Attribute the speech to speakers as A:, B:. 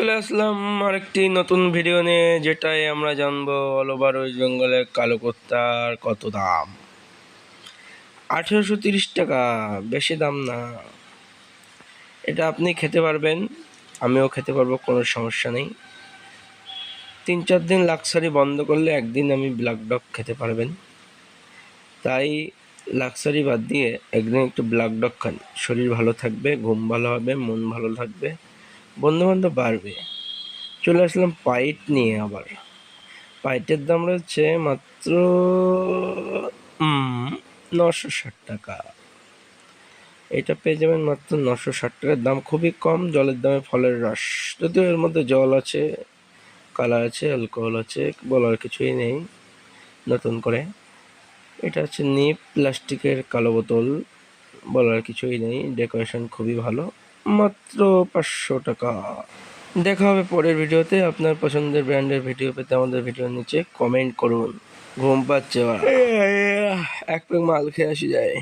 A: চলে আসলাম আরেকটি নতুন ভিডিও নিয়ে যেটাই আমরা জানব অল ওভার ওয়েস্ট বেঙ্গলের কালো কুত্তার কত দাম। আঠেরোশো তিরিশ টাকা, বেশি দাম না। এটা আপনি খেতে পারবেন, আমিও খেতে পারব, কোনো সমস্যা নেই। তিন চার দিন লাক্সারি বন্ধ করলে একদিন আমি ব্ল্যাক ডগ খেতে পারবেন। তাই লাক্সারি বাদ দিয়ে একদিন একটু ব্ল্যাক ডগ খান। শরীর ভালো থাকবে, ঘুম ভালো হবে, মন ভালো থাকবে। বন্ধু বান্ধব বাড়বে। চলে আসলাম পাইট নিয়ে আবার। পাইটের দাম রয়েছে মাত্র নশো ষাট টাকা। এটা পেয়ে যাবেন মাত্র নশো ষাট টাকার দাম খুবই কম, জলের দামে ফলের রস। যদিও এর মধ্যে জল আছে, কালার আছে, অ্যালকোহল আছে, বলার কিছুই নেই নতুন করে। এটা হচ্ছে নিপ প্লাস্টিকের কালো বোতল, বলার কিছুই নেই। ডেকোরেশন খুবই ভালো। মাত্র পাঁচশো টাকা। দেখা হবে পরের ভিডিওতে। আপনার পছন্দের ব্র্যান্ডের ভিডিও পেতে আমাদের ভিডিওর নিচে কমেন্ট করুন। ঘুম পাচ্ছে। এক প্যাক মাল খেয়ে আসি যায়